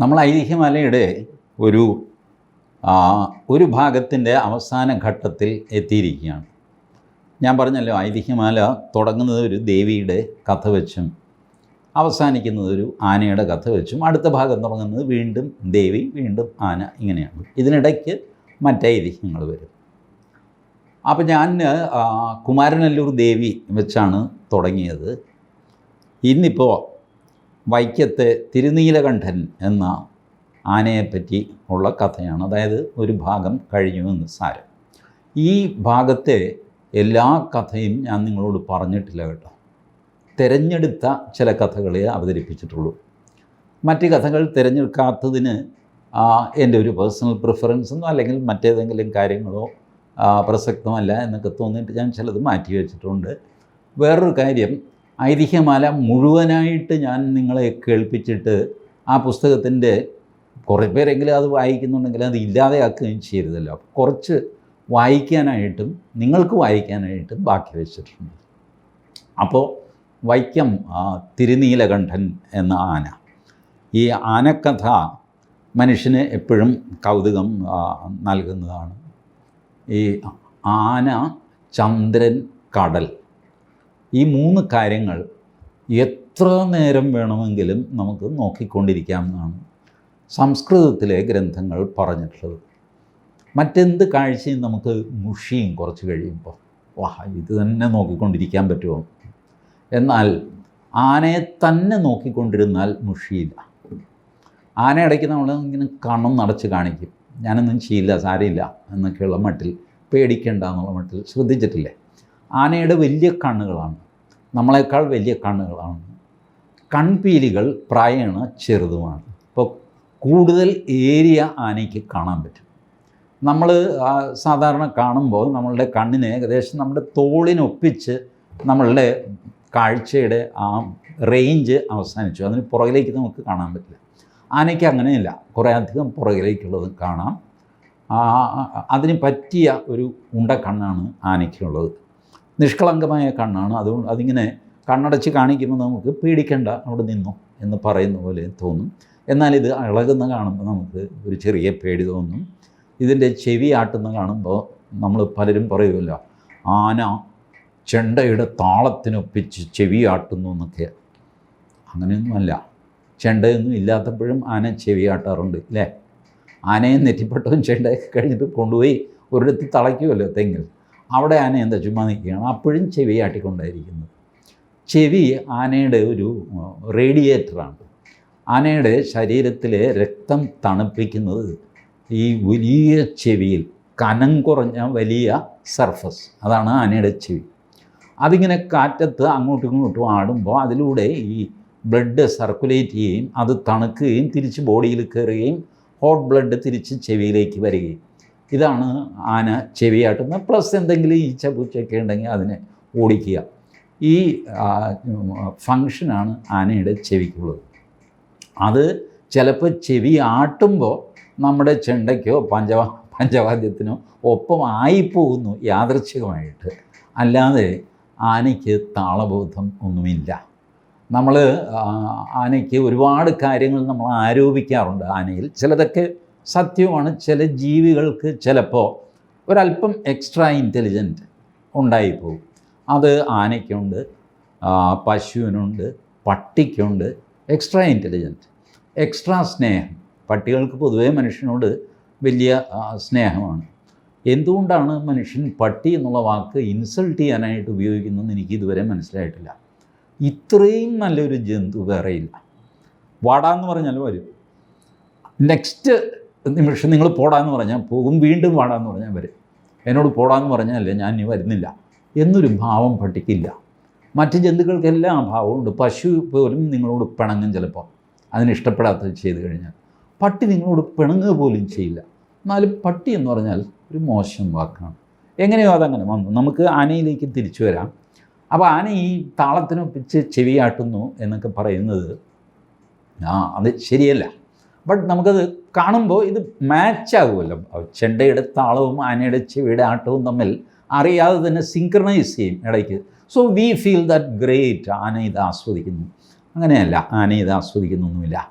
നമ്മൾ ഐതിഹ്യമലയുടെ ഒരു ഒരു ഭാഗത്തിന്റെ അവസാന ഘട്ടത്തിൽ എത്തിയിരിക്കുകയാണ്. ഞാൻ പറഞ്ഞല്ലോ ഐതിഹ്യമാല തുടങ്ങുന്നത് ഒരു ദേവിയുടെ കഥ വെച്ചും അവസാനിക്കുന്നത് ഒരു ആനയുടെ കഥ വെച്ചും അടുത്ത ഭാഗം തുടങ്ങുന്നത് വീണ്ടും ദേവി വീണ്ടും ആന ഇങ്ങനെയാണ്. ഇതിനിടയ്ക്ക് മറ്റൈതിഹ്യങ്ങൾ വരും. അപ്പോൾ ഞാൻ കുമാരനല്ലൂർ ദേവി വെച്ചാണ് തുടങ്ങിയത്. ഇന്നിപ്പോൾ വൈക്കത്തെ തിരുനീലകണ്ഠൻ എന്ന ആനയെപ്പറ്റി ഉള്ള കഥയാണ്. അതായത് ഒരു ഭാഗം കഴിഞ്ഞു എന്ന് സാരം. ഈ ഭാഗത്തെ എല്ലാ കഥയും ഞാൻ നിങ്ങളോട് പറഞ്ഞിട്ടില്ല കേട്ടോ. തിരഞ്ഞെടുത്ത ചില കഥകളെ അവതരിപ്പിച്ചിട്ടുള്ളൂ. മറ്റ് കഥകൾ തിരഞ്ഞെടുക്കാത്തതിന് എന്റെ ഒരു പേഴ്സണൽ പ്രിഫറൻസെന്നോ അല്ലെങ്കിൽ മറ്റേതെങ്കിലും കാര്യങ്ങളോ പ്രസക്തമല്ല എന്നൊക്കെ തോന്നിയിട്ട് ഞാൻ ചിലത് മാറ്റി വെച്ചിട്ടുണ്ട്. വേറൊരു കാര്യം ഐതിഹ്യമാല മുഴുവനായിട്ട് ഞാൻ നിങ്ങളെ കേൾപ്പിച്ചിട്ട് ആ പുസ്തകത്തിന്റെ കുറേ പേരെങ്കിലും അത് വായിക്കുന്നുണ്ടെങ്കിൽ അത് ഇല്ലാതെയാക്കുകയും അപ്പോൾ കുറച്ച് വായിക്കാനായിട്ടും നിങ്ങൾക്ക് വായിക്കാനായിട്ടും ബാക്കി വെച്ചിട്ടുണ്ട്. അപ്പോൾ വൈക്കം തിരുനീലകണ്ഠൻ എന്ന ആന. ഈ ആനക്കഥ മനുഷ്യന് എപ്പോഴും കൗതുകം നൽകുന്നതാണ്. ഈ ആന ചന്ദ്രൻ കടൽ. ഈ മൂന്ന് കാര്യങ്ങൾ എത്ര നേരം വേണമെങ്കിലും നമുക്ക് നോക്കിക്കൊണ്ടിരിക്കാം നോക്കിക്കൊണ്ടിരിക്കാമെന്നാണ് സംസ്കൃതത്തിലെ ഗ്രന്ഥങ്ങൾ പറഞ്ഞിട്ടുള്ളത്. മറ്റെന്ത് കാഴ്ചയും നമുക്ക് മുഷിയും കുറച്ച് കഴിയുമ്പോൾ വാ ഇത് തന്നെ നോക്കിക്കൊണ്ടിരിക്കാൻ പറ്റുമോ? എന്നാൽ ആനയെ തന്നെ നോക്കിക്കൊണ്ടിരുന്നാൽ മുഷിയില്ല. ആന ഇടയ്ക്ക് നമ്മൾ ഇങ്ങനെ കണ്ണം നടച്ച് കാണിക്കും. ഞാനൊന്നും ചെയ്യില്ല സാരമില്ല എന്നൊക്കെയുള്ള മട്ടിൽ പേടിക്കേണ്ട എന്നുള്ള മട്ടിൽ ശ്രദ്ധിച്ചിട്ടില്ലേ? ആനയുടെ വലിയ കണ്ണുകളാണ്. നമ്മളെക്കാൾ വലിയ കണ്ണുകളാണ്. കൺപീലികൾ പ്രായണ ചെറുതുമാണ്. അപ്പോൾ കൂടുതൽ ഏരിയ ആനയ്ക്ക് കാണാൻ പറ്റും. നമ്മൾ സാധാരണ കാണുമ്പോൾ നമ്മളുടെ കണ്ണിന് ഏകദേശം നമ്മുടെ തോളിനൊപ്പിച്ച് നമ്മളുടെ കാഴ്ചയുടെ ആ റേഞ്ച് അവസാനിച്ചു. അതിന് പുറകിലേക്ക് നമുക്ക് കാണാൻ പറ്റില്ല. ആനയ്ക്ക് അങ്ങനെയല്ല. കുറേ അധികം പുറകിലേക്കുള്ളത് കാണാം. അതിന് പറ്റിയ ഒരു ഉണ്ട കണ്ണാണ് ആനയ്ക്കുള്ളത്. നിഷ്കളങ്കമായ കണ്ണാണ്. അതുകൊണ്ട് അതിങ്ങനെ കണ്ണടച്ച് കാണിക്കുമ്പോൾ നമുക്ക് പേടിക്കണ്ട അവിടെ നിന്നു എന്ന് പറയുന്ന പോലെ തോന്നും. എന്നാൽ ഇത് ഇളകുന്ന കാണുമ്പോൾ നമുക്ക് ഒരു ചെറിയ പേടി തോന്നും. ഇതിന്റെ ചെവി ആട്ടുന്ന കാണുമ്പോൾ നമ്മൾ പലരും പറയുമല്ലോ ആന ചെണ്ടയുടെ താളത്തിനൊപ്പിച്ച് ചെവി ആട്ടുന്നു എന്നൊക്കെ. അങ്ങനെയൊന്നുമല്ല. ചെണ്ടയൊന്നും ഇല്ലാത്തപ്പോഴും ആന ചെവി ആട്ടാറുണ്ട് അല്ലേ? ആനയെ നെറ്റിപ്പട്ടവും ചെണ്ടയൊക്കെ കഴിഞ്ഞിട്ട് കൊണ്ടുപോയി ഒരിടത്ത് തളയ്ക്കുമല്ലോ തെങ്ങിൽ. അവിടെ ആന എന്താ ചുമ്മാ നിൽക്കുകയാണ്. അപ്പോഴും ചെവി ആട്ടിക്കൊണ്ടായിരിക്കുന്നത് ചെവി ആനയുടെ ഒരു റേഡിയേറ്ററാണ്. ആനയുടെ ശരീരത്തിലെ രക്തം തണുപ്പിക്കുന്നത് ഈ വലിയ ചെവിയിൽ കനം കുറഞ്ഞ വലിയ സർഫസ്. അതാണ് ആനയുടെ ചെവി. അതിങ്ങനെ കാറ്റത്ത് അങ്ങോട്ടും ഇങ്ങോട്ടും ആടുമ്പോൾ അതിലൂടെ ഈ ബ്ലഡ് സർക്കുലേറ്റ് ചെയ്യുകയും അത് തണുക്കുകയും തിരിച്ച് ബോഡിയിൽ കയറുകയും ഹോട്ട് ബ്ലഡ് തിരിച്ച് ചെവിയിലേക്ക് വരികയും ഇതാണ് ആന ചെവിയാട്ടുന്ന. പ്ലസ് എന്തെങ്കിലും ഈച്ച പൂച്ചയൊക്കെ ഉണ്ടെങ്കിൽ അതിനെ ഓടിക്കുക. ഈ ഫങ്ഷനാണ് ആനയുടെ ചെവിക്കുള്ളത്. അത് ചിലപ്പോൾ ചെവി ആട്ടുമ്പോൾ നമ്മുടെ ചെണ്ടയ്ക്കോ പഞ്ചവാ പഞ്ചവാദ്യത്തിനോ ഒപ്പം ആയിപ്പോകുന്നു യാദൃച്ഛികമായിട്ട്. അല്ലാതെ ആനയ്ക്ക് താളബോധം ഒന്നുമില്ല. നമ്മൾ ആനയ്ക്ക് ഒരുപാട് കാര്യങ്ങൾ നമ്മൾ ആരോപിക്കാറുണ്ട് ആനയിൽ. ചിലതൊക്കെ സത്യമാണ് ചില ജീവികൾക്ക് ചിലപ്പോൾ ഒരല്പം എക്സ്ട്രാ ഇന്റലിജന്റ് ഉണ്ടായിപ്പോകും അത് ആനയ്ക്കുണ്ട് പശുവിനുണ്ട് പട്ടിക്കുണ്ട്. എക്സ്ട്രാ ഇന്റലിജന്റ് എക്സ്ട്രാ സ്നേഹം. പട്ടികൾക്ക് പൊതുവേ മനുഷ്യനോട് വലിയ സ്നേഹമാണ്. എന്തുകൊണ്ടാണ് മനുഷ്യൻ പട്ടി എന്നുള്ള വാക്ക് ഇൻസൾട്ട് ചെയ്യാനായിട്ട് ഉപയോഗിക്കുന്നതെന്ന് എനിക്ക് ഇതുവരെ മനസ്സിലായിട്ടില്ല. ഇത്രയും നല്ലൊരു ജന്തു വേറെയില്ല. വാടാന്ന് പറഞ്ഞാൽ വരും. നെക്സ്റ്റ് നിമിഷം നിങ്ങൾ പോടാന്ന് പറഞ്ഞാൽ പോകും വീണ്ടും വാടാന്ന് പറഞ്ഞാൽ വരും. എന്നോട് പോടാന്ന് പറഞ്ഞാലേ ഞാൻ ഇനി വരുന്നില്ല. എന്നൊരു ഭാവം പട്ടിക്കില്ല മറ്റ് ജന്തുക്കൾക്കെല്ലാം ആ ഭാവമുണ്ട്. പശു പോലും നിങ്ങളോട് പിണങ്ങും ചിലപ്പോൾ. അതിന് ഇഷ്ടപ്പെടാത്തത് ചെയ്ത് കഴിഞ്ഞാൽ. പട്ടി നിങ്ങളോട് പിണങ്ങുക പോലും ചെയ്യില്ല. എന്നാലും പട്ടി എന്ന് പറഞ്ഞാൽ ഒരു മോശം വാക്കാണ്. എങ്ങനെയോ അതങ്ങനെ വന്നു. നമുക്ക് ആനയിലേക്ക് തിരിച്ചു വരാം. അപ്പോൾ ആന ഈ താളത്തിനൊപ്പിച്ച് ചെവിയാട്ടുന്നു എന്നൊക്കെ പറയുന്നത് ആ അത് ശരിയല്ല. ബട്ട് നമുക്കത് കാണുമ്പോൾ ഇത് മാച്ച് ആകുമല്ലോ ചെണ്ടയുടെ താളവും ആനയുടെ ചെവിയുടെ ആട്ടവും തമ്മിൽ അറിയാതെ തന്നെ സിങ്ക്രണൈസ് ചെയ്യും ഇടയ്ക്ക്. So we feel that great ആന ഇത് ആസ്വദിക്കുന്നു. അങ്ങനെയല്ല ആന ഇത് ആസ്വദിക്കുന്നൊന്നുമില്ല.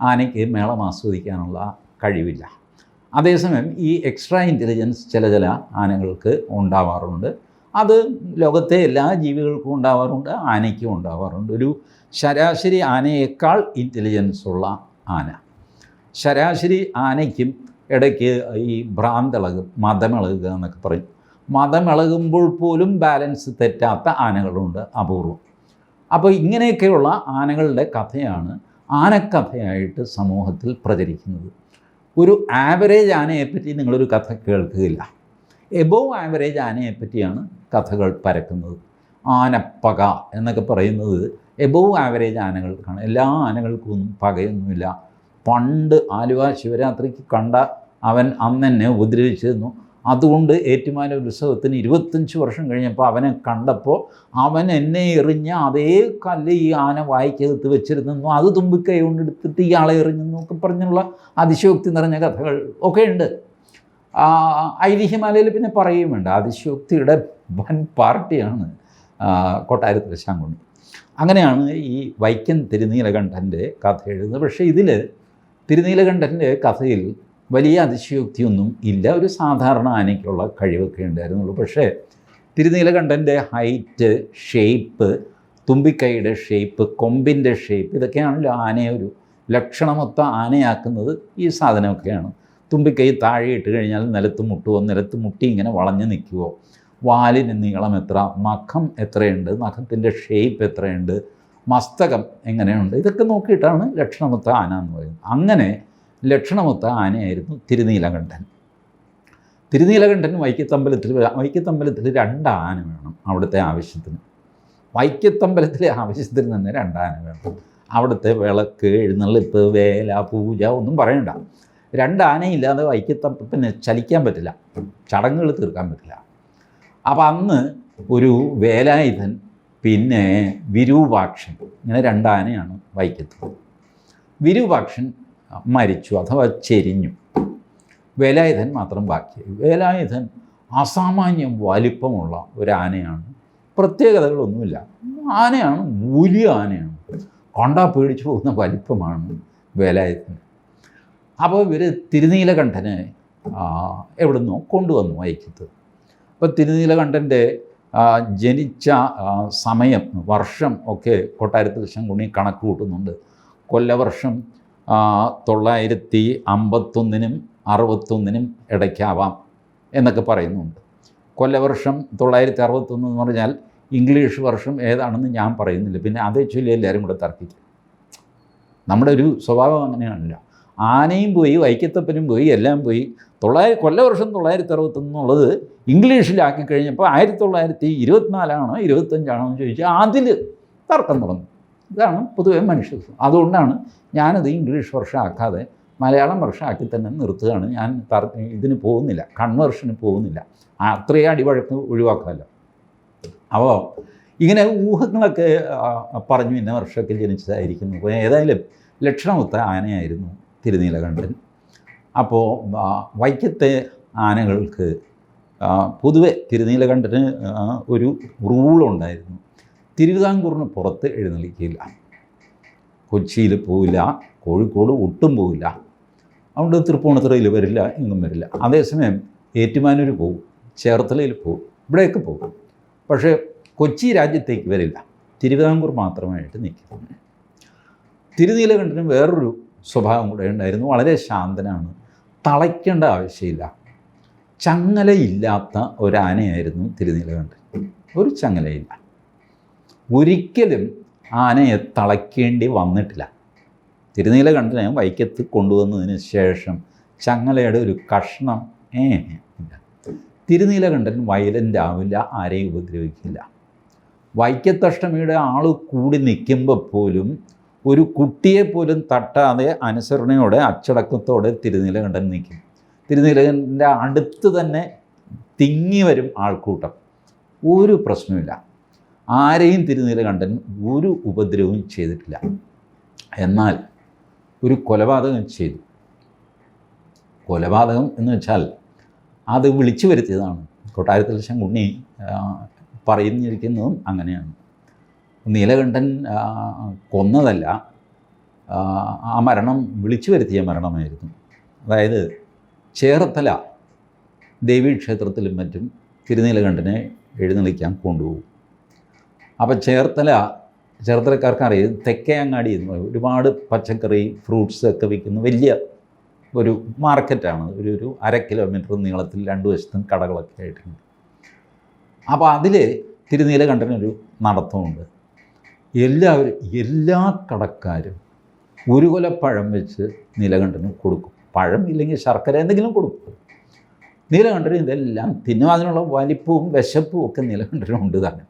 ആനയ്ക്ക് മേളം ആസ്വദിക്കാനുള്ള കഴിവില്ല. അതേസമയം ഈ എക്സ്ട്രാ ഇന്റലിജൻസ് ചില ചില ആനകൾക്ക് ഉണ്ടാവാറുണ്ട്. അത് ലോകത്തെ എല്ലാ ജീവികൾക്കും ഉണ്ടാവാറുണ്ട് ആനയ്ക്കും ഉണ്ടാവാറുണ്ട്. ഒരു ശരാശരി ആനയേക്കാൾ ഇന്റലിജൻസ് ഉള്ള ആന. ശരാശരി ആനയ്ക്കും ഇടയ്ക്ക് ഈ ഭ്രാന്തിളകും മതമിളകുക എന്നൊക്കെ പറയും. മതമിളകുമ്പോൾ പോലും ബാലൻസ് തെറ്റാത്ത ആനകളുണ്ട് അപൂർവം. അപ്പോൾ ഇങ്ങനെയൊക്കെയുള്ള ആനകളുടെ കഥയാണ് ആനക്കഥയായിട്ട് സമൂഹത്തിൽ പ്രചരിക്കുന്നത്. ഒരു ആവറേജ് ആനയെപ്പറ്റി നിങ്ങളൊരു കഥ കേൾക്കുകയില്ല. എബോവ് ആവറേജ് ആനയെപ്പറ്റിയാണ് കഥകൾ പരക്കുന്നത്. ആനപ്പക എന്നൊക്കെ പറയുന്നത് എബോവ് ആവറേജ് ആനകൾക്കാണ്. എല്ലാ ആനകൾക്കും ഒന്നും പകയൊന്നുമില്ല. പണ്ട് ആലുവ ശിവരാത്രിക്ക് കണ്ട അവൻ അന്ന് എന്നെ ഉപദ്രവിച്ചിരുന്നു. അതുകൊണ്ട് ഏറ്റുമാല ഉത്സവത്തിന് ഇരുപത്തഞ്ച് വർഷം കഴിഞ്ഞപ്പോൾ അവനെ കണ്ടപ്പോൾ അവൻ എന്നെ എറിഞ്ഞ അതേ കല്ല് ഈ ആന വായിക്കകത്ത് വെച്ചിരുന്നു. അത് തുമ്പിക്കൈ കൊണ്ട് എടുത്തിട്ട് ഇയാളെ എറിഞ്ഞു ഒക്കെ പറഞ്ഞുള്ള അതിശയോക്തി നിറഞ്ഞ കഥകൾ ഒക്കെ ഉണ്ട് ഐതിഹ്യമാലയിൽ പിന്നെ പറയുകയും വേണ്ട അതിശയോക്തിയുടെ വൻ പാർട്ടിയാണ് കൊട്ടാരത്തിലെ ശാങ്കുണ്ണി അങ്ങനെയാണ് ഈ വൈക്കം തിരുനീലകണ്ഠന്റെ കഥ എഴുതുന്നത്. പക്ഷേ ഇതിൽ തിരുനീലകണ്ഠന്റെ കഥയിൽ വലിയ അതിശയോക്തിയൊന്നും ഇല്ല. ഒരു സാധാരണ ആനയ്ക്കുള്ള കഴിവൊക്കെ ഉണ്ടായിരുന്നുള്ളൂ. പക്ഷേ തിരുനീലകണ്ഠന്റെ ഹൈറ്റ് ഷേപ്പ് തുമ്പിക്കൈയുടെ ഷേപ്പ് കൊമ്പിന്റെ ഷേപ്പ് ഇതൊക്കെയാണല്ലോ ആനയെ ഒരു ലക്ഷണമൊത്ത ആനയാക്കുന്നത് ഈ സാധനമൊക്കെയാണ്. തുമ്പിക്കൈ താഴെ ഇട്ട് കഴിഞ്ഞാൽ നിലത്ത് മുട്ടുമോ നിലത്ത് മുട്ടി ഇങ്ങനെ വളഞ്ഞു നിൽക്കുമോ വാലിന് നീളം എത്ര? നഖം എത്രയുണ്ട്? നഖത്തിന്റെ ഷേപ്പ് എത്രയുണ്ട്? മസ്തകം എങ്ങനെയുണ്ട്? ഇതൊക്കെ നോക്കിയിട്ടാണ് ലക്ഷണമൊത്ത ആന എന്ന് പറയുന്നത്. അങ്ങനെ ലക്ഷണമൊത്ത ആനയായിരുന്നു തിരുനീലകണ്ഠൻ. തിരുനീലകണ്ഠൻ വൈക്കത്തമ്പലത്തിൽ വൈക്കത്തമ്പലത്തിൽ രണ്ട് ആന വേണം അവിടുത്തെ ആവശ്യത്തിന്. വൈക്കത്തമ്പലത്തിലെ ആവശ്യത്തിന് തന്നെ രണ്ടാന വേണം. അവിടുത്തെ വിളക്ക് എഴുന്നള്ളിപ്പ് വേല പൂജ ഒന്നും പറയണ്ട. രണ്ട് ആനയില്ലാതെ വൈക്കത്തമ്പലത്തിന് ചലിക്കാൻ പറ്റില്ല. ചടങ്ങുകൾ തീർക്കാൻ പറ്റില്ല. അപ്പം അന്ന് ഒരു വേലായുധൻ പിന്നെ വിരൂപാക്ഷൻ. ഇങ്ങനെ രണ്ടാനയാണ് വഹിക്കുന്നത് വിരൂപാക്ഷൻ മരിച്ചു അഥവാ ചെരിഞ്ഞു. വേലായുധൻ മാത്രം ബാക്കിയായി. വേലായുധൻ അസാമാന്യം വലിപ്പമുള്ള ഒരു ആനയാണ് പ്രത്യേകതകളൊന്നുമില്ല. ആനയാണ് വലിയ ആനയാണ്. കൊണ്ടാ പേടിച്ചു പോകുന്ന വലിപ്പമാണ് വേലായുധൻ. അപ്പോൾ ഇവർ തിരുനീലകണ്ഠനെ എവിടുന്നോ കൊണ്ടുവന്നു വൈക്കത്ത്. അപ്പോൾ തിരുനീലകണ്ഠന്റെ ജനിച്ച സമയം വർഷം ഒക്കെ കൊട്ടാരത്തിൽ ശങ്കുണി കണക്ക് കൂട്ടുന്നുണ്ട്. കൊല്ലവർഷം തൊള്ളായിരത്തി അമ്പത്തൊന്നിനും അറുപത്തൊന്നിനും ഇടയ്ക്കാവാം എന്നൊക്കെ പറയുന്നുണ്ട്. കൊല്ലവർഷം തൊള്ളായിരത്തി അറുപത്തൊന്ന് എന്ന് പറഞ്ഞാൽ ഇംഗ്ലീഷ് വർഷം ഏതാണെന്ന് ഞാൻ പറയുന്നില്ല. പിന്നെ അതേ ചൊല്ലി എല്ലാവരും കൂടെ തർക്കിക്കും. നമ്മുടെ ഒരു സ്വഭാവം അങ്ങനെയാണല്ലോ. ആനയും പോയി വൈക്കത്തപ്പനും പോയി എല്ലാം പോയി തൊള്ളായിരം കൊല്ലവർഷം തൊള്ളായിരത്തി അറുപത്തൊന്നുള്ളത് ഇംഗ്ലീഷിലാക്കി കഴിഞ്ഞപ്പോൾ ആയിരത്തി തൊള്ളായിരത്തി ഇരുപത്തിനാലാണോ ഇരുപത്തഞ്ചാണോ എന്ന് ചോദിച്ചാൽ അതിൽ തർക്കം തുടങ്ങും. ഇതാണ് പൊതുവെ മനുഷ്യ അതുകൊണ്ടാണ് ഞാനത് ഇംഗ്ലീഷ് വർഷമാക്കാതെ മലയാളം വർഷമാക്കി തന്നെ നിർത്തുകയാണ്. ഞാൻ തർ ഇതിന് പോകുന്നില്ല. കൺവേർഷന് പോകുന്നില്ല. അത്രയും അടിവഴക്ക് ഒഴിവാക്കാമല്ലോ. അപ്പോൾ ഇങ്ങനെ ഊഹങ്ങളൊക്കെ പറഞ്ഞു ഇന്ന വർഷമൊക്കെ ജനിച്ചതായിരിക്കുന്നു. ഏതായാലും ലക്ഷണമൊത്ത ആനയായിരുന്നു തിരുനീലകണ്ഠൻ. അപ്പോൾ വൈക്കത്തെ ആനകൾക്ക് പൊതുവെ തിരുനീലകണ്ഠന് ഒരു റൂളുണ്ടായിരുന്നു. തിരുവിതാംകൂറിന് പുറത്ത് എഴുന്നള്ളിക്കില്ല കൊച്ചിയിൽ പോവില്ല കോഴിക്കോട് ഒട്ടും പോവില്ല. അതുകൊണ്ട് തൃപ്പൂണിത്തുറയിൽ വരില്ല എങ്ങും വരില്ല. അതേസമയം ഏറ്റുമാനൂർ പോകും ചേർത്തലയിൽ പോകും ഇവിടെയൊക്കെ പോകും പക്ഷേ കൊച്ചി രാജ്യത്തേക്ക് വരില്ല. തിരുവിതാംകൂർ മാത്രമായിട്ട് നിൽക്കും തിരുനീലകണ്ഠന് വേറൊരു സ്വഭാവം കൂടെ ഉണ്ടായിരുന്നു. വളരെ ശാന്തനാണ് തളയ്ക്കേണ്ട ആവശ്യമില്ല. ചങ്ങലയില്ലാത്ത ഒരാനയായിരുന്നു തിരുനീലകണ്ഠൻ. ഒരു ചങ്ങലയില്ല. ഒരിക്കലും ആനയെ തളയ്ക്കേണ്ടി വന്നിട്ടില്ല. തിരുനീലകണ്ഠനെ വൈക്കത്ത് കൊണ്ടുവന്നതിന് ശേഷം ചങ്ങലയുടെ ഒരു കഷ്ണം ഏ ഇല്ല. തിരുനീലകണ്ഠൻ വയലന്റ് ആവില്ല ആരെയും ഉപദ്രവിക്കില്ല. വൈക്കത്തഷ്ടമിയുടെ ആൾ കൂടി നിൽക്കുമ്പോൾ പോലും ഒരു കുട്ടിയെ പോലും തട്ടാതെ അനുസരണയോടെ അച്ചടക്കത്തോടെ തിരുനീലകണ്ഠൻ നിൽക്കും തിരുനീലകണ്ഠന്റെ അടുത്ത് തന്നെ തിങ്ങി വരും ആൾക്കൂട്ടം. ഒരു പ്രശ്നമില്ല ആരെയും തിരുനീലകണ്ഠൻ ഒരു ഉപദ്രവവും ചെയ്തിട്ടില്ല. എന്നാൽ ഒരു കൊലപാതകം ചെയ്തു. കൊലപാതകം എന്ന് വെച്ചാൽ അത് വിളിച്ചു വരുത്തിയതാണ്. കൊട്ടാരത്തിൽ ശങ്കുണ്ണി പറഞ്ഞിരിക്കുന്നതും അങ്ങനെയാണ്. നീലകണ്ഠൻ കൊന്നതല്ല. ആ, മരണം വിളിച്ചു വരുത്തിയ മരണമായിരുന്നു. അതായത് ചേർത്തല ദേവീക്ഷേത്രത്തിലും മറ്റും തിരുനീലകണ്ഠനെ എഴുന്നള്ളിക്കാൻ കൊണ്ടുപോകും. അപ്പോൾ ചേർത്തല ചേർത്തലക്കാർക്ക് അറിയാം തെക്കേ അങ്ങാടി എന്ന് ഒരുപാട് പച്ചക്കറി ഫ്രൂട്ട്സ് ഒക്കെ വിൽക്കുന്ന വലിയ ഒരു മാർക്കറ്റാണ്. ഒരു ഒരു അര കിലോമീറ്റർ നീളത്തിൽ രണ്ട് വശത്തും കടകളൊക്കെ ആയിട്ടുണ്ട്. അപ്പോൾ അതിൽ തിരുനീലകണ്ഠനൊരു നടത്തമുണ്ട്. എല്ലാവരും എല്ലാ കടക്കാരും ഒരു കൊല പഴം വെച്ച് നീലകണ്ഠന് കൊടുക്കും. പഴം ഇല്ലെങ്കിൽ ശർക്കര എന്തെങ്കിലും കൊടുക്കും. നീലകണ്ഠന് ഇതെല്ലാം തിന്നും. അതിനുള്ള വലിപ്പവും വിശപ്പും ഒക്കെ നീലകണ്ഠനുണ്ട് തന്നെ.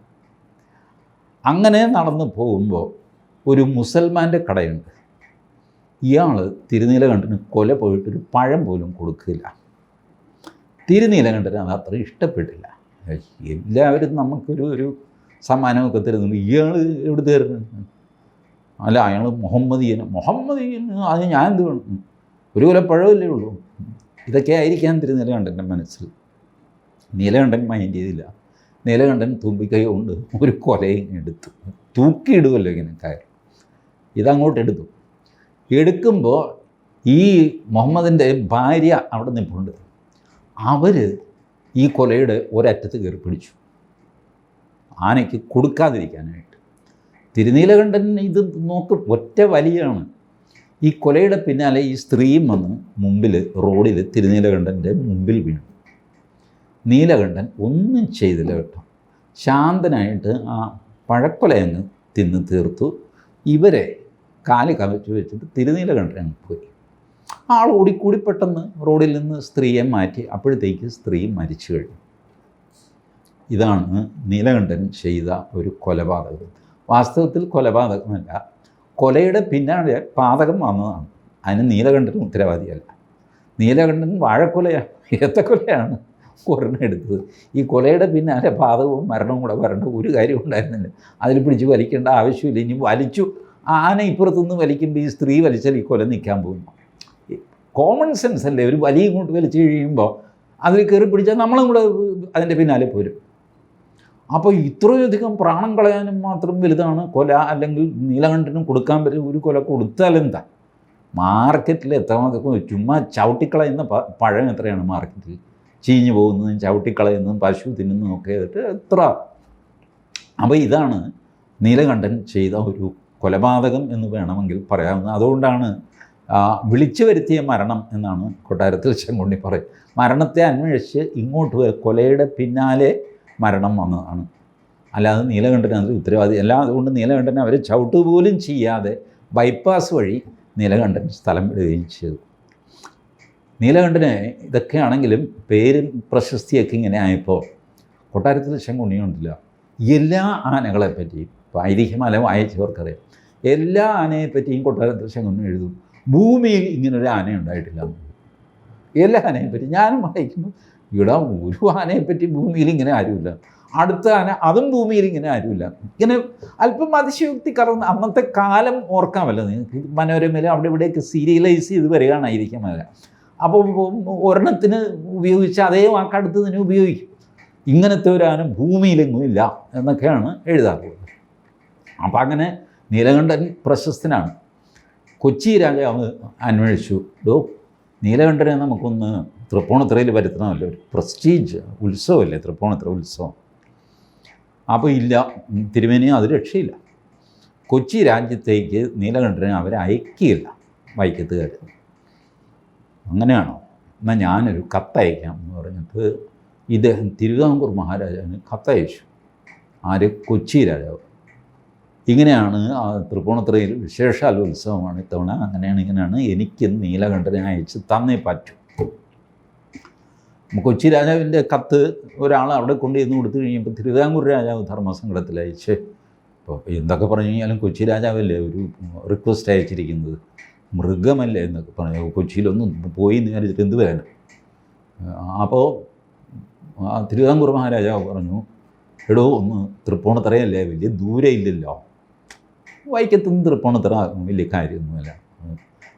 അങ്ങനെ നടന്നു പോകുമ്പോൾ ഒരു മുസൽമാന്റെ കടയുണ്ട്. ഇയാൾ തിരുനീലകണ്ഠന് കൊല പോയിട്ടൊരു പഴം പോലും കൊടുക്കില്ല. തിരുനീലകണ്ഠന് അത് അത്ര ഇഷ്ടപ്പെട്ടില്ല. എല്ലാവരും നമുക്കൊരു ഒരു സമ്മാനമൊക്കെ തരുന്നുണ്ട്. ഇയാൾ എവിടെ തരുന്നു? അല്ല അയാൾ മുഹമ്മദീയന്. മുഹമ്മദീയന് അത് ഞാൻ എന്ത് വേണം? ഒരു കൊല പഴവല്ലേ ഉള്ളൂ. ഇതൊക്കെ ആയിരിക്കാൻ ആയിരിക്കാം തിരുനീലകണ്ഠന്റെ മനസ്സിൽ. നീലകണ്ഠൻ മൈൻഡ് ചെയ്തില്ല. നീലകണ്ഠൻ തുമ്പിക്കൈ കൊണ്ട് ഒരു കൊലയും എടുത്തു. തൂക്കിയിടുമല്ലോ ഇങ്ങനെ കയറി. ഇതങ്ങോട്ട് എടുത്തു. എടുക്കുമ്പോൾ ഈ മുഹമ്മദിന്റെ ഭാര്യ അവിടെ നിൽപ്പുണ്ട് അവർ ഈ കൊലയുടെ ഒരറ്റത്ത് കയറി പിടിച്ചു. ആനയ്ക്ക് കൊടുക്കാതിരിക്കാനായിട്ട്. തിരുനീലകണ്ഠൻ ഇത് നോക്ക് ഒറ്റ വലിയാണ്. ഈ കൊലയുടെ പിന്നാലെ ഈ സ്ത്രീയും വന്ന് മുമ്പിൽ റോഡിൽ തിരുനീലകണ്ഠന്റെ മുമ്പിൽ വീണു. നീലകണ്ഠൻ ഒന്നും ചെയ്തില്ല കേട്ടോ. ശാന്തനായിട്ട് ആ പഴക്കൊലയങ്ങ് തിന്ന് തീർത്തു. ഇവരെ കാൽ കവച്ച് വെച്ചിട്ട് തിരുനീലകണ്ഠൻ പോയി. ആൾ ഓടിക്കൂടി പെട്ടെന്ന് റോഡിൽ നിന്ന് സ്ത്രീയെ മാറ്റി. അപ്പോഴത്തേക്ക് സ്ത്രീ മരിച്ചു കഴിഞ്ഞു. ഇതാണ് നീലകണ്ഠൻ ചെയ്ത ഒരു കൊലപാതകം. വാസ്തവത്തിൽ കൊലപാതകമല്ല കൊലയുടെ പിന്നാലെ പാതകം വന്നതാണ്. അതിന് നീലകണ്ഠൻ ഉത്തരവാദിയല്ല. നീലകണ്ഠൻ വാഴക്കൊലയാണ് ഏത്തക്കൊലയാണ് ഒരെണ്ണം എടുത്തത്. ഈ കൊലയുടെ പിന്നാലെ പാതകവും മരണവും കൂടെ വരേണ്ട ഒരു കാര്യം ഉണ്ടായിരുന്നില്ല. അതിൽ പിടിച്ച് വലിക്കേണ്ട ആവശ്യമില്ല. ഇനി വലിച്ചു ആന ഇപ്പുറത്തുനിന്ന് വലിക്കുമ്പോൾ ഈ സ്ത്രീ വലിച്ചാൽ ഈ കൊല നിൽക്കാൻ പോകുന്നു. കോമൺ സെൻസ് അല്ലേ? ഒരു വലിയ ഇങ്ങോട്ട് വലിച്ചു കഴിയുമ്പോൾ അതിൽ കയറി പിടിച്ചാൽ നമ്മളും കൂടെ അതിന്റെ പിന്നാലെ പോരും. അപ്പോൾ ഇത്രയധികം പ്രാണം കളയാനും മാത്രം വലുതാണ് കൊല അല്ലെങ്കിൽ നീലകണ്ഠനും കൊടുക്കാൻ പറ്റും ഒരു കൊല കൊടുത്താലെന്താ മാർക്കറ്റിൽ എത്രമാത്രം ചുമ്മാ ചവിട്ടിക്കളയുന്ന പഴം എത്രയാണ് മാർക്കറ്റിൽ ചീഞ്ഞു പോകുന്നതും ചവിട്ടിക്കളയുന്നതും പശു തിന്നുന്നതും ഒക്കെ എത്ര? അപ്പോൾ ഇതാണ് നീലകണ്ഠൻ ചെയ്ത ഒരു കൊലപാതകം എന്ന് വേണമെങ്കിൽ പറയാവുന്നത് അതുകൊണ്ടാണ് വിളിച്ചു വരുത്തിയ മരണം എന്നാണ് കൊട്ടാരത്തിൽ ചെങ്കൊണ്ടി പറയും മരണത്തെ അന്വേഷിച്ച് ഇങ്ങോട്ട് കൊലയുടെ പിന്നാലെ മരണം വന്നതാണ്. അല്ലാതെ നീലകണ്ഠൻ ഉത്തരവാദി. എല്ലാം അതുകൊണ്ട് നീലകണ്ഠൻ അവരെ ചവിട്ട് പോലും ചെയ്യാതെ ബൈപ്പാസ് വഴി നീലകണ്ഠൻ സ്ഥലം വിടുകയും ചെയ്തു. നീലകണ്ഠന് ഇതൊക്കെയാണെങ്കിലും പേരും പ്രശസ്തിയൊക്കെ ഇങ്ങനെ ആയപ്പോൾ കൊട്ടാരത്തിൽ ശങ്കുണിയുണ്ടില്ല എല്ലാ ആനകളെ പറ്റിയും ഐതിഹ്യമല വായിച്ചവർക്കറിയാം. എല്ലാ ആനയെ പറ്റിയും കൊട്ടാരത്തിൽ ശങ്കുണ്ണി എഴുതും. ഭൂമിയിൽ ഇങ്ങനൊരു ആന ഉണ്ടായിട്ടില്ല. എല്ലാ ആനയെ പറ്റി ഞാനും വായിക്കുന്നു ഇവിടെ ഒരു ആനയെ പറ്റി ഭൂമിയിൽ ഇങ്ങനെ ആരുമില്ല. അടുത്ത ആന അതും ഭൂമിയിൽ ഇങ്ങനെ ആരുമില്ല. ഇങ്ങനെ അല്പം അതിശയോക്തി കറന്ന് അന്നത്തെ കാലം ഓർക്കാമല്ലോ നിങ്ങൾക്ക് മനോരമയിൽ അവിടെ ഇവിടെയൊക്കെ സീരിയലൈസ് ചെയ്ത് വരികയാണായിരിക്കാം അല്ല അപ്പോൾ ഒരെണ്ണത്തിന് ഉപയോഗിച്ച അതേ വാക്കടുത്ത് തന്നെ ഉപയോഗിക്കും. ഇങ്ങനത്തെ ഒരു ആന ഭൂമിയിലെങ്ങും ഇല്ല എന്നൊക്കെയാണ് എഴുതാറുള്ളത്. അപ്പം അങ്ങനെ നീലകണ്ഠൻ പ്രശസ്തനാണ്. കൊച്ചി രാജാവ് അന്വേഷിച്ചു. ഡോ നീലകണ്ഠനെ നമുക്കൊന്ന് തൃപ്പൂണിത്തുറയിൽ വരുത്തണമല്ലോ ഒരു പ്രസ്റ്റീജ് ഉത്സവമല്ലേ തൃപ്പൂണിത്തറ ഉത്സവം. അപ്പോൾ ഇല്ല തിരുമേനിയും അത് രക്ഷയില്ല. കൊച്ചി രാജ്യത്തേക്ക് നീലകണ്ഠനെ അവരെ അയക്കുകയില്ല വൈക്കത്തുകാർ അങ്ങനെയാണോ? എന്നാൽ ഞാനൊരു കത്തയക്കാം എന്ന് പറഞ്ഞിട്ട് ഇദ്ദേഹം തിരുവിതാംകൂർ മഹാരാജാവിന് കത്തയച്ചു ആര്? കൊച്ചി രാജാവ്. ഇങ്ങനെയാണ് തൃപ്പൂണിത്തുറയിൽ വിശേഷാൽ ഉത്സവമാണ് ഇത്തവണ അങ്ങനെയാണ് ഇങ്ങനെയാണ് എനിക്ക് നീലകണ്ഠനെ അയച്ച് തന്നേ പറ്റൂ. കൊച്ചി രാജാവിന്റെ കത്ത് ഒരാൾ അവിടെ കൊണ്ടുചെന്ന് കൊടുത്തു കഴിഞ്ഞപ്പോൾ തിരുവിതാംകൂർ രാജാവ് ധർമ്മസങ്കടത്തിൽ അയച്ച്. അപ്പോൾ എന്തൊക്കെ പറഞ്ഞു കഴിഞ്ഞാലും കൊച്ചി രാജാവല്ലേ ഒരു റിക്വസ്റ്റ് അയച്ചിരിക്കുന്നത്? മൃഗമല്ലേ എന്നൊക്കെ പറഞ്ഞു. കൊച്ചിയിലൊന്നും പോയി എന്ന് വിചാരിച്ചിട്ട് എന്ത് വേണം അപ്പോൾ തിരുവിതാംകൂർ മഹാരാജാവ് പറഞ്ഞു എടോ ഒന്ന് തൃപ്പൂണിത്തറയല്ലേ? വലിയ ദൂരെ ഇല്ലല്ലോ. വൈക്കത്തുനിന്ന് തൃപ്പൂണിത്തറ വലിയ കാര്യമൊന്നുമല്ല.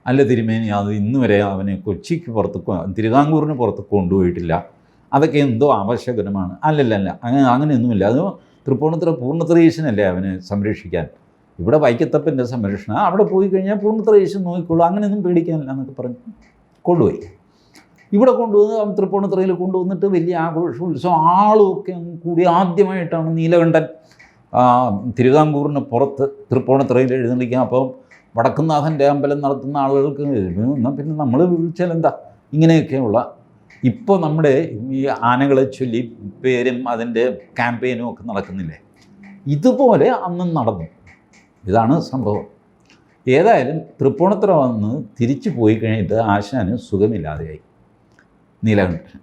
അല്ല തിരുമേനി അത് ഇന്ന് വരെ അവനെ കൊച്ചിക്ക് പുറത്ത് തിരുവിതാംകൂറിന് പുറത്ത് കൊണ്ടുപോയിട്ടില്ല. അതൊക്കെ എന്തോ ആവശ്യകരമാണ്. അല്ലല്ല അല്ല അങ്ങനെ അങ്ങനെയൊന്നുമില്ല. അത് തൃപ്പൂണിത്തുറ പൂർണത്രയീശനല്ലേ അവനെ സംരക്ഷിക്കാൻ? ഇവിടെ വൈക്കത്തപ്പന്റെ സംരക്ഷണം. അവിടെ പോയി കഴിഞ്ഞാൽ പൂർണത്ര യേശു നോക്കിക്കോളൂ. അങ്ങനെയൊന്നും പേടിക്കാനില്ല എന്നൊക്കെ പറഞ്ഞ് കൊണ്ടുപോയി. ഇവിടെ കൊണ്ടുവന്ന് അവൻ തൃപ്പൂണിത്തുറയിൽ കൊണ്ടുവന്നിട്ട് വലിയ ആഘോഷം ഉത്സവം ആളുമൊക്കെ കൂടി ആദ്യമായിട്ടാണ് നീലകണ്ഠൻ തിരുവിതാംകൂറിന് പുറത്ത് തൃപ്പൂണിത്തുറയിൽ എഴുന്നള്ളിക്കുക. അപ്പം വടക്കുന്നാഥന്റെ അമ്പലം നടത്തുന്ന ആളുകൾക്ക് എന്നാൽ പിന്നെ നമ്മൾ വിളിച്ചാൽ എന്താ? ഇങ്ങനെയൊക്കെയുള്ള ഇപ്പോൾ നമ്മുടെ ഈ ആനകളെ ചൊല്ലി പേരും അതിന്റെ ക്യാമ്പയിനും ഒക്കെ നടക്കുന്നില്ലേ? ഇതുപോലെ അന്നും നടന്നു. ഇതാണ് സംഭവം. ഏതായാലും തൃപ്പൂണിത്തുറ വന്ന് തിരിച്ചു പോയി കഴിഞ്ഞിട്ട് ആശാന് സുഖമില്ലാതെയായി. നീലകണ്ഠൻ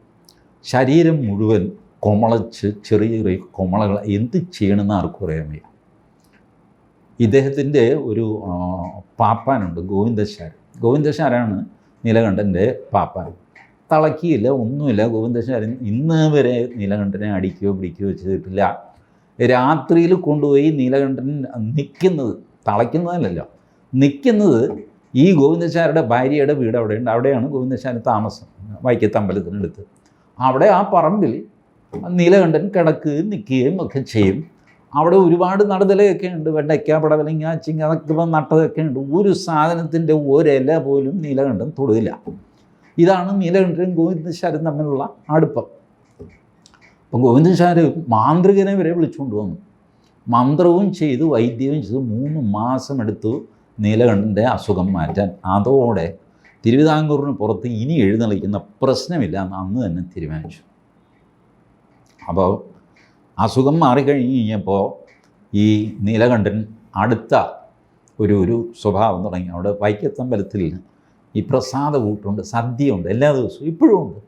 ശരീരം മുഴുവൻ കൊമളച്ച് ചെറിയ ചെറിയ കൊമളകൾ എന്ത് ചെയ്യണമെന്ന് ആർക്കും അറിയാൻ വയ്യ. ഇദ്ദേഹത്തിന്റെ ഒരു പാപ്പാനുണ്ട് ഗോവിന്ദശാരൻ. ഗോവിന്ദശാരാണ് നീലകണ്ഠന്റെ പാപ്പാൻ. തളക്കിയില്ല ഒന്നുമില്ല. ഗോവിന്ദശാരൻ ഇന്ന് വരെ നീലകണ്ഠനെ അടിക്കുകയോ പിടിക്കുകയോ ചെയ്തിട്ടില്ല. രാത്രിയിൽ കൊണ്ടുപോയി നീലകണ്ഠൻ നിൽക്കുന്നത് തളയ്ക്കുന്നതല്ലല്ലോ. നിൽക്കുന്നത് ഈ ഗോവിന്ദശാരുടെ ഭാര്യയുടെ വീട് അവിടെയുണ്ട്. അവിടെയാണ് ഗോവിന്ദശാരൻ താമസം വൈക്കത്തമ്പലത്തിനടുത്ത്. അവിടെ ആ പറമ്പിൽ നീലകണ്ഠൻ കിടക്കുകയും നിൽക്കുകയും ഒക്കെ ചെയ്യും. അവിടെ ഒരുപാട് നടുതലയൊക്കെ ഉണ്ട്. വെണ്ടയ്ക്ക പടവലങ്ങ ചിങ്ങ അതൊക്കെ നട്ടതൊക്കെ ഉണ്ട്. ഒരു സാധനത്തിന്റെ ഒരില പോലും നീലകണ്ഠൻ തൊടുകില്ല ഇതാണ് നീലകണ്ഠനും ഗോവിന്ദശാരും തമ്മിലുള്ള അടുപ്പം. അപ്പം ഗോവിന്ദശാര് മാന്ത്രികനെ വരെ വിളിച്ചുകൊണ്ട് വന്നു. മന്ത്രവും ചെയ്തു വൈദ്യവും ചെയ്തു മൂന്ന് മാസം എടുത്തു നീലകണ്ഠന്റെ അസുഖം മാറ്റാൻ. അതോടെ തിരുവിതാംകൂറിന് പുറത്ത് ഇനി എഴുന്നള്ളിക്കുന്ന പ്രശ്നമില്ല എന്ന് അന്ന് തന്നെ തീരുമാനിച്ചു. അപ്പോൾ അസുഖം മാറിക്കഴിഞ്ഞ് കഴിഞ്ഞപ്പോൾ ഈ നീലകണ്ഠൻ അടുത്ത ഒരു ഒരു സ്വഭാവം തുടങ്ങി. അവിടെ വൈക്കത്തമ്പലത്തിൽ ഈ പ്രസാദ കൂട്ടുണ്ട് സദ്യയുണ്ട് എല്ലാ ദിവസവും ഇപ്പോഴും ഉണ്ട്.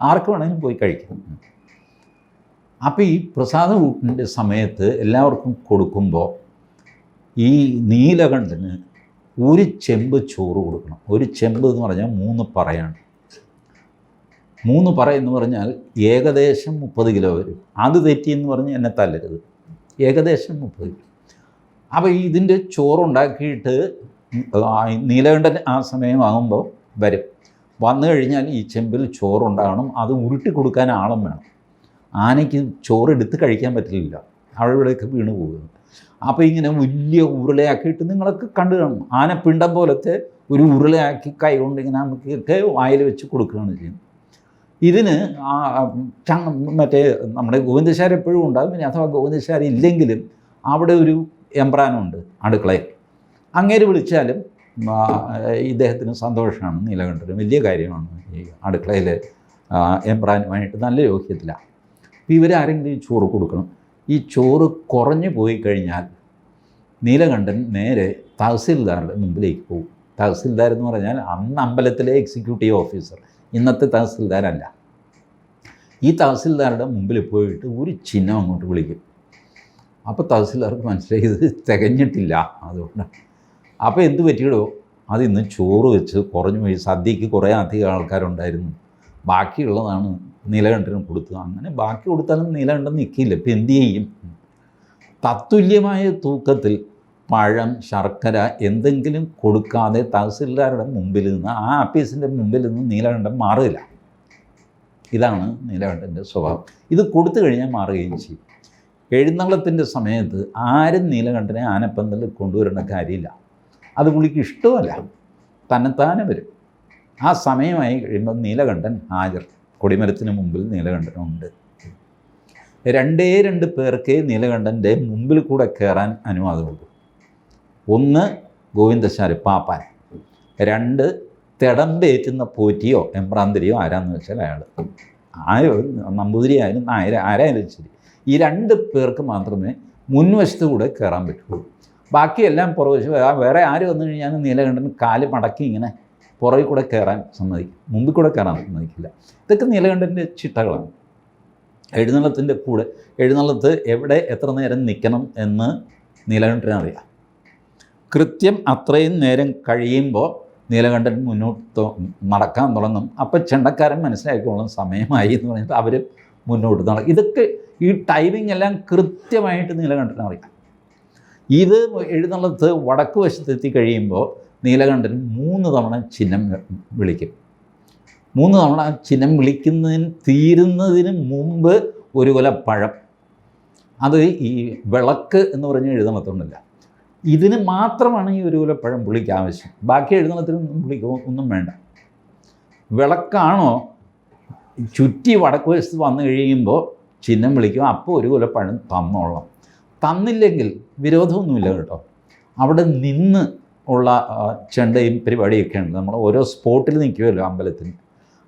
ആർക്ക് വേണമെങ്കിലും പോയി കഴിക്കാം. അപ്പോൾ ഈ പ്രസാദ കൂട്ടിന്റെ സമയത്ത് എല്ലാവർക്കും കൊടുക്കുമ്പോൾ ഈ നീലകണ്ഠന് ഒരു ചെമ്പ് ചോറ് കൊടുക്കണം. ഒരു ചെമ്പ് എന്ന് പറഞ്ഞാൽ മൂന്ന് പറയാണ്. മൂന്ന് പറ എന്ന് പറഞ്ഞാൽ ഏകദേശം മുപ്പത് കിലോ വരും. അത് തെറ്റി എന്ന് പറഞ്ഞ് എന്നെ തല്ലരുത്. ഏകദേശം മുപ്പത് കിലോ. അപ്പോൾ ഇതിന്റെ ചോറുണ്ടാക്കിയിട്ട് നീലകണ്ഠൻ ആ സമയമാകുമ്പോൾ വരും. വന്നു കഴിഞ്ഞാൽ ഈ ചെമ്പിൽ ചോറുണ്ടാകണം. അത് ഉരുട്ടി കൊടുക്കാൻ ആളും വേണം. ആനയ്ക്ക് ചോറെടുത്ത് കഴിക്കാൻ പറ്റില്ല. അവളിവിടെയൊക്കെ വീണ് പോകുന്നു. അപ്പോൾ ഇങ്ങനെ വലിയ ഉരുളയാക്കിയിട്ട് നിങ്ങളൊക്കെ കണ്ടു കാണണം ആന പിണ്ടം പോലത്തെ ഒരു ഉരുളയാക്കി കൈ കൊണ്ട് ഇങ്ങനെ നമുക്കൊക്കെ വായിൽ വെച്ച് കൊടുക്കുകയാണ് ചെയ്യുന്നത്. ഇതിന് മറ്റേ നമ്മുടെ ഗോവിന്ദശാർ എപ്പോഴും ഉണ്ടാകും. ഇനി അഥവാ ഗോവിന്ദശാർ ഇല്ലെങ്കിലും അവിടെ ഒരു എംബ്രാനുണ്ട് അടുക്കളയിൽ. അങ്ങേര് വിളിച്ചാലും ഇദ്ദേഹത്തിന് സന്തോഷമാണ് നീലകണ്ഠന് വലിയ കാര്യമാണ് ഈ അടുക്കളയിൽ എംബ്രാനുമായിട്ട് നല്ല യോഗ്യത്തിലാണ് അപ്പോൾ ഇവരാരെങ്കിലും ഈ ചോറ് കൊടുക്കണം. ഈ ചോറ് കുറഞ്ഞു പോയി കഴിഞ്ഞാൽ നീലകണ്ഠൻ നേരെ തഹസിൽദാറുടെ മുമ്പിലേക്ക് പോകും. തഹസിൽദാർ എന്ന് പറഞ്ഞാൽ അന്ന് അമ്പലത്തിലെ എക്സിക്യൂട്ടീവ് ഓഫീസർ ഇന്നത്തെ തഹസിൽദാരല്ല. ഈ തഹസിൽദാരുടെ മുമ്പിൽ പോയിട്ട് ഒരു ചിഹ്നം അങ്ങോട്ട് വിളിക്കും. അപ്പോൾ തഹസിൽദാർക്ക് മനസ്സിലായി ഇത് തികഞ്ഞിട്ടില്ല അതുകൊണ്ട്. അപ്പോൾ എന്ത് പറ്റിയിടോ? അത് ഇന്ന് ചോറ് വെച്ച് കുറഞ്ഞു പോയി. സദ്യക്ക് കുറേ അധികം ആൾക്കാരുണ്ടായിരുന്നു. ബാക്കിയുള്ളതാണ് നിലകണ്ഠനും കൊടുത്തത്. അങ്ങനെ ബാക്കി കൊടുത്താലും നീലകണ്ഠൻ നിൽക്കില്ല ഇപ്പം എന്ത് ചെയ്യും? തത്തുല്യമായ തൂക്കത്തിൽ പഴം ശർക്കര എന്തെങ്കിലും കൊടുക്കാതെ തഹസിൽദാരുടെ മുമ്പിൽ നിന്ന് ആ ആപ്പീസിന്റെ മുമ്പിൽ നിന്ന് നീലകണ്ഠൻ മാറില്ല ഇതാണ് നീലകണ്ഠന്റെ സ്വഭാവം. ഇത് കൊടുത്തു കഴിഞ്ഞാൽ മാറുകയും ചെയ്യും. എഴുന്നള്ളത്തിന്റെ സമയത്ത് ആരും നീലകണ്ഠനെ ആനപ്പന്തൽ കൊണ്ടുവരേണ്ട കാര്യമില്ല. അത് പുള്ളിക്ക് ഇഷ്ടമല്ല. തന്നെത്താനെ വരും. ആ സമയമായി കഴിയുമ്പോൾ നീലകണ്ഠൻ ഹാജർ. കൊടിമരത്തിന് മുമ്പിൽ നീലകണ്ഠനുണ്ട് രണ്ടേ രണ്ട് പേർക്കേ നീലകണ്ഠന്റെ മുമ്പിൽ കൂടെ കയറാൻ അനുവാദമുള്ളൂ. ഒന്ന് ഗോവിന്ദശാരി പാപ്പാൻ. രണ്ട് തിടമ്പേറ്റുന്ന പോറ്റിയോ എമ്പ്രാന്തിരിയോ ആരാന്ന് വെച്ചാൽ അയാൾ ആരോ നമ്പൂതിരി ആയാലും ആര ആരായാലും ശരി. ഈ രണ്ട് പേർക്ക് മാത്രമേ മുൻവശത്ത് കൂടെ കയറാൻ പറ്റുള്ളൂ. ബാക്കിയെല്ലാം പുറകുവശം വേറെ ആര് വന്നു കഴിഞ്ഞാൽ നീലകണ്ഠൻ കാൽ മടക്കി ഇങ്ങനെ പുറകിൽ കൂടെ കയറാൻ സമ്മതിക്കും മുമ്പിൽ കൂടെ കയറാൻ സമ്മതിക്കില്ല. ഇതൊക്കെ നീലകണ്ഠന്റെ ചിട്ടകളാണ്. എഴുന്നള്ളത്തിന്റെ കൂടെ എഴുന്നള്ളത്ത് എവിടെ എത്ര നേരം നിൽക്കണം എന്ന് നീലകണ്ഠന് അറിയാം കൃത്യം അത്രയും നേരം കഴിയുമ്പോൾ നീലകണ്ഠൻ മുന്നോട്ട് നടക്കാൻ തുടങ്ങും. അപ്പോൾ ചെണ്ടക്കാരൻ മനസ്സിലാക്കിക്കോളും സമയമായി എന്ന് പറഞ്ഞിട്ട് അവർ മുന്നോട്ട് നടക്കും ഇതൊക്കെ ഈ ടൈമിംഗ് എല്ലാം കൃത്യമായിട്ട് നീലകണ്ഠൻ അറിയാം. ഇത് എഴുന്നള്ളത്ത് വടക്ക് വശത്തെത്തി കഴിയുമ്പോൾ നീലകണ്ഠൻ മൂന്ന് തവണ ചിഹ്നം വിളിക്കും. മൂന്ന് തവണ ചിഹ്നം വിളിക്കുന്നതിന് തീരുന്നതിന് മുമ്പ് ഒരു കൊല പഴം. അത് ഈ വിളക്ക് എന്ന് പറഞ്ഞ് എഴുതണത്തുണ്ടല്ല ഇതിന് മാത്രമാണ് ഈ ഒരു പഴം പുള്ളിക്ക് ആവശ്യം. ബാക്കി എഴുന്നള്ളത്തിനൊന്നും പുള്ളിക്ക് ഒന്നും വേണ്ട. വിളക്കാണോ? ചുറ്റി വടക്ക് വശത്ത് വന്നു കഴിയുമ്പോൾ ചിഹ്നം വിളിക്കും അപ്പോൾ ഒരു കുലപ്പഴം തന്നോളാം. തന്നില്ലെങ്കിൽ വിരോധമൊന്നുമില്ല കേട്ടോ. അവിടെ നിന്ന് ഉള്ള ചെണ്ടയും പരിപാടിയൊക്കെ ഉണ്ട്. നമ്മൾ ഓരോ സ്പോട്ടിൽ നിൽക്കുമല്ലോ അമ്പലത്തിന്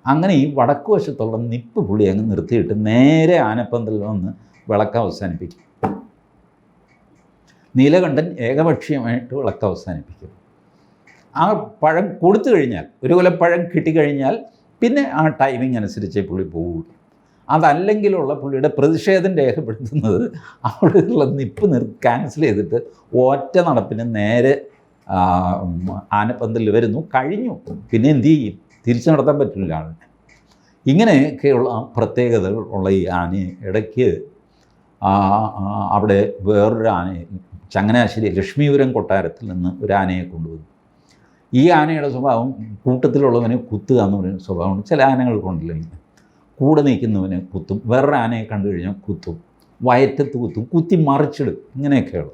അങ്ങനെ ഈ വടക്ക് വശത്തുള്ള നിപ്പ് പുള്ളി അങ്ങ് നിർത്തിയിട്ട് നേരെ ആനപ്പന്തലിൽ വന്ന് വിളക്ക് അവസാനിപ്പിക്കും. നീലകണ്ഠൻ ഏകപക്ഷീയമായിട്ട് വിളക്ക് അവസാനിപ്പിക്കും ആ പഴം കൊടുത്തു കഴിഞ്ഞാൽ ഒരു കൊല്ലം പഴം കിട്ടിക്കഴിഞ്ഞാൽ പിന്നെ ആ ടൈമിംഗ് അനുസരിച്ച് പുള്ളി പോവുള്ളൂ. അതല്ലെങ്കിലുള്ള പുള്ളിയുടെ പ്രതിഷേധം രേഖപ്പെടുത്തുന്നത് അവിടെയുള്ള നിപ്പ് നിർ ക്യാൻസൽ ചെയ്തിട്ട് ഒറ്റ നടപ്പിന് നേരെ ആനപ്പന്തലിൽ വരുന്നു. കഴിഞ്ഞു. പിന്നെ എന്തു ചെയ്യും? തിരിച്ചു നടത്താൻ പറ്റില്ല ആളിനെ. ഇങ്ങനെയൊക്കെയുള്ള പ്രത്യേകതകൾ ഉള്ള ഈ ആനയെ ഇടയ്ക്ക് അവിടെ വേറൊരു ആനയെ ചങ്ങനാശ്ശേരി ലക്ഷ്മീപുരം കൊട്ടാരത്തിൽ നിന്ന് ഒരു ആനയെ കൊണ്ടുവന്നു. ഈ ആനയുടെ സ്വഭാവം കൂട്ടത്തിലുള്ളവന് കുത്തുക എന്ന് പറയുന്ന സ്വഭാവമുണ്ട്. ചില ആനകൾക്കുണ്ടല്ലോ ഇങ്ങനെ കൂടെ നിൽക്കുന്നവന് കുത്തും. വേറൊരു ആനയെ കണ്ടു കഴിഞ്ഞാൽ കുത്തും. വയറ്റത്ത് കുത്തും. കുത്തി മറിച്ചിടും. ഇങ്ങനെയൊക്കെയുള്ള.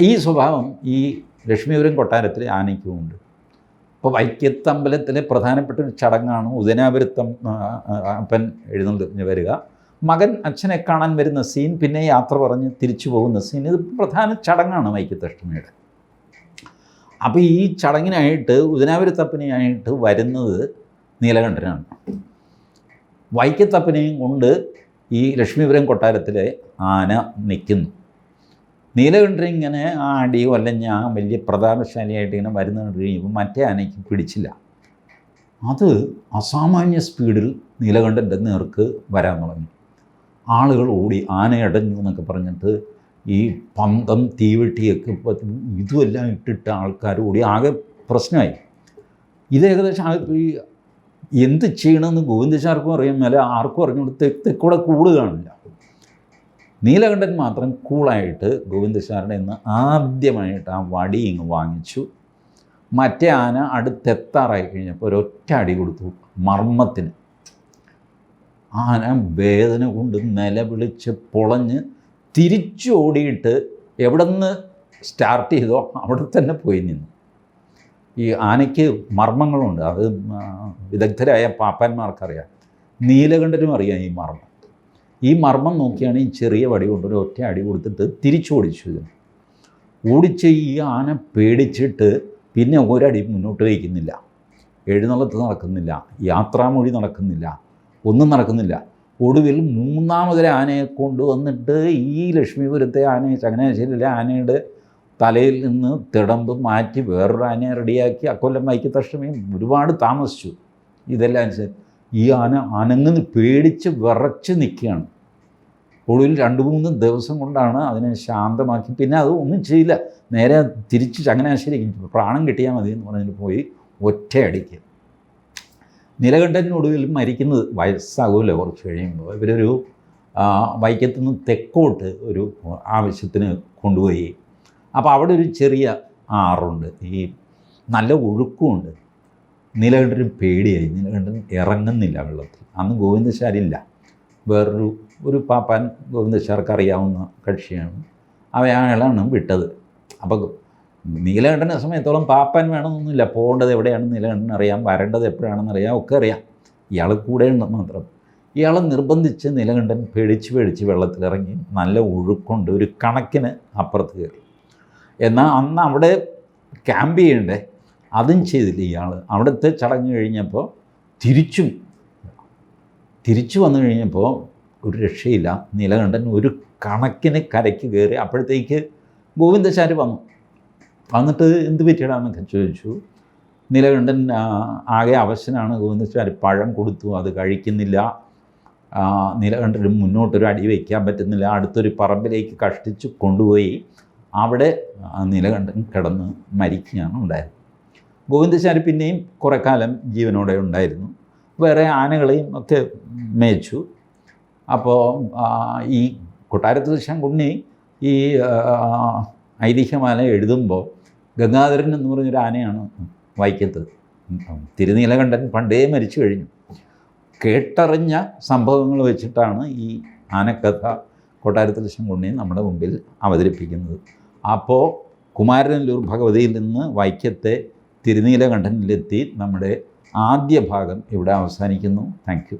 ഈ സ്വഭാവം ഈ ലക്ഷ്മീപുരം കൊട്ടാരത്തിലെ ആനയ്ക്കുമുണ്ട് അപ്പോൾ വൈക്കത്തമ്പലത്തിലെ പ്രധാനപ്പെട്ട ഒരു ചടങ്ങാണ് ഉദനാപുരത്തം അപ്പൻ എഴുന്നള്ളിഞ്ഞ് വരിക. മകൻ അച്ഛനെ കാണാൻ വരുന്ന സീൻ പിന്നെ യാത്ര പറഞ്ഞ് തിരിച്ചു പോകുന്ന സീൻ ഇത് പ്രധാന ചടങ്ങാണ് വൈക്കത്തഷ്ടമിയുടെ അപ്പോൾ ഈ ചടങ്ങിനായിട്ട് ഉദനാപുരത്തപ്പനെയായിട്ട് വരുന്നത് നീലകണ്ഠനാണ്. വൈക്കത്തപ്പനെയും കൊണ്ട് ഈ ലക്ഷ്മീപുരം കൊട്ടാരത്തിലെ ആന നിൽക്കുന്നു നീലകണ്ഠൻ ഇങ്ങനെ ആ അടിയോ അല്ലെങ്കിൽ ആ വലിയ പ്രതാപശാലിയായിട്ട് ഇങ്ങനെ വരുന്ന കണ്ടു കഴിയുമ്പോൾ മറ്റേ ആനയ്ക്ക് പിടിച്ചില്ല. അത് അസാമാന്യ സ്പീഡിൽ നീലകണ്ഠന്റെ നേർക്ക് വരാൻ തുടങ്ങി. ആളുകൾ ഓടി ആന അടഞ്ഞു എന്നൊക്കെ പറഞ്ഞിട്ട് ഈ പന്തം തീവെട്ടിയൊക്കെ ഇതുമെല്ലാം ഇട്ടിട്ട് ആൾക്കാർ ഓടി ആകെ പ്രശ്നമായി. ഇത് ഏകദേശം ഈ എന്ത് ചെയ്യണമെന്ന് ഗോവിന്ദശാർക്കും അറിയാൻ മേലെ ആർക്കും അറിഞ്ഞുകൊണ്ട് തെക്ക് തെക്കൂടെ കൂട് കാണില്ല. നീലകണ്ഠൻ മാത്രം കൂളായിട്ട് ഗോവിന്ദശാരുടെ നിന്ന് ആദ്യമായിട്ട് ആ വടി ഇങ്ങ് വാങ്ങിച്ചു. മറ്റേ ആന അടുത്തെത്താറായി കഴിഞ്ഞപ്പോൾ ഒരൊറ്റ അടി കൊടുത്തു മർമ്മത്തിന്. ആന വേദന കൊണ്ട് നിലവിളിച്ച് പൊളഞ്ഞ് തിരിച്ചോടിയിട്ട് എവിടെ നിന്ന് സ്റ്റാർട്ട് ചെയ്തോ അവിടെ തന്നെ പോയി നിന്നു. ഈ ആനയ്ക്ക് മർമ്മങ്ങളുണ്ട്. അത് വിദഗ്ധരായ പാപ്പാന്മാർക്കറിയാം. നീലകണ്ഠനും അറിയാം ഈ മർമ്മം. ഈ മർമ്മം നോക്കിയാണ് ഈ ചെറിയ വടി കൊണ്ടൊരു ഒറ്റ അടി കൊടുത്തിട്ട് തിരിച്ചോടിച്ചു ഇതിന് ഓടിച്ച് ഈ ആന പേടിച്ചിട്ട് പിന്നെ ഒരടി മുന്നോട്ട് വയ്ക്കുന്നില്ല. എഴുന്നള്ളത്ത് നടക്കുന്നില്ല. യാത്രാമൊഴി നടക്കുന്നില്ല. ഒന്നും നടക്കുന്നില്ല. ഒടുവിൽ മൂന്നാമതൊരു ആനയെ കൊണ്ടുവന്നിട്ട് ഈ ലക്ഷ്മീപുരത്തെ ആനയെ ചങ്ങനാശ്ശേരിയിലെ ആനയുടെ തലയിൽ നിന്ന് തിടമ്പ് മാറ്റി വേറൊരു ആനയെ റെഡിയാക്കി അക്കൊല്ലം വൈക്കത്തഷ്ടമിയും ഒരുപാട് താമസിച്ചു. ഇതെല്ലാം ഈ ആന അനങ്ങുന്ന് പേടിച്ച് വിറച്ച് നിൽക്കുകയാണ്. ഒടുവിൽ രണ്ട് മൂന്ന് ദിവസം കൊണ്ടാണ് അതിനെ ശാന്തമാക്കി. പിന്നെ അത് ഒന്നും ചെയ്യില്ല. നേരെ തിരിച്ച് ചങ്ങനാശ്ശേരി പ്രാണം കിട്ടിയാൽ മതി എന്ന് പറഞ്ഞിട്ട് പോയി ഒറ്റയടിക്ക്. നിലകണ്ഠനൊടുവിൽ മരിക്കുന്നത് വയസ്സാകുമല്ലോ കുറച്ച് കഴിയുമ്പോൾ. ഇവരൊരു വൈക്കത്തു നിന്ന് തെക്കോട്ട് ഒരു ആവശ്യത്തിന് കൊണ്ടുപോയി. അപ്പോൾ അവിടെ ഒരു ചെറിയ ആറുണ്ട്. ഈ നല്ല ഒഴുക്കുമുണ്ട്. നീലകണ്ഠന് പേടിയായി. നീലകണ്ഠൻ ഇറങ്ങുന്നില്ല വെള്ളത്തിൽ. അന്ന് ഗോവിന്ദശാരില്ല വേറൊരു ഒരു പാപ്പാൻ ഗോവിന്ദശാർക്ക് അറിയാവുന്ന കക്ഷിയാണ്. അവയാളാണ് വിട്ടത്. അപ്പോൾ നീലകണ്ഠനെ സമയത്തോളം പാപ്പൻ വേണമെന്നൊന്നുമില്ല. പോകേണ്ടത് എവിടെയാണ് നീലകണ്ഠൻ അറിയാം വരേണ്ടത് എപ്പോഴാണെന്ന് അറിയാം ഒക്കെ അറിയാം. ഇയാൾ കൂടെ ഉണ്ട് മാത്രം. ഇയാളെ നിർബന്ധിച്ച് നീലകണ്ഠൻ പേടിച്ച് പേടിച്ച് വെള്ളത്തിലിറങ്ങി നല്ല ഒഴുക്കുണ്ട് ഒരു കണക്കിന് അപ്പുറത്ത് കയറി. എന്നാൽ അന്ന് അവിടെ ക്യാമ്പ് ചെയ്യണ്ടേ? അതും ചെയ്തില്ല ഇയാൾ അവിടുത്തെ ചടങ്ങ് കഴിഞ്ഞപ്പോൾ തിരിച്ചും തിരിച്ചു വന്നു കഴിഞ്ഞപ്പോൾ ഒരു രക്ഷയില്ല. നീലകണ്ഠൻ ഒരു കണക്കിന് കരയ്ക്ക് കയറി അപ്പോഴത്തേക്ക് ഗോവിന്ദശാരി വന്നു. വന്നിട്ട് എന്ത് പറ്റിയടാന്നൊക്കെ ചോദിച്ചു. നിലകണ്ഠൻ ആകെ അവശനാണ് എന്ന് വെച്ചാൽ പഴം കൊടുത്തു അത് കഴിക്കുന്നില്ല. നീലകണ്ഠന് മുന്നോട്ടൊരു അടി വയ്ക്കാൻ പറ്റുന്നില്ല. അടുത്തൊരു പറമ്പിലേക്ക് കഷ്ടിച്ച് കൊണ്ടുപോയി. അവിടെ നിലകണ്ഠൻ കിടന്ന് മരിക്കുകയാണ് ഉണ്ടായത്. ഗോവിന്ദശാരി പിന്നെയും കുറേ കാലം ജീവനോടെ ഉണ്ടായിരുന്നു. വേറെ ആനകളെയും ഒക്കെ മേച്ചു. അപ്പോൾ ഈ കൊട്ടാരത്തിൽ ശങ്കുണ്ണി ഈ ഐതിഹ്യമാല എഴുതുമ്പോൾ ഗംഗാധരൻ എന്ന് പറഞ്ഞൊരു ആനയാണ് വൈക്കത്ത്. തിരുനീലകണ്ഠൻ പണ്ടേ മരിച്ചു കഴിഞ്ഞു. കേട്ടറിഞ്ഞ സംഭവങ്ങൾ വെച്ചിട്ടാണ് ഈ ആനക്കഥ കൊട്ടാരത്തിൽ ശങ്കുണ്ണി നമ്മുടെ മുമ്പിൽ അവതരിപ്പിക്കുന്നത്. അപ്പോൾ കുമാരനല്ലൂർ ഭഗവതിയിൽ നിന്ന് വൈക്കത്തെ തിരുനീലകണ്ഠനിലെത്തി നമ്മുടെ ആദ്യ ഭാഗം ഇവിടെ അവസാനിക്കുന്നു. താങ്ക്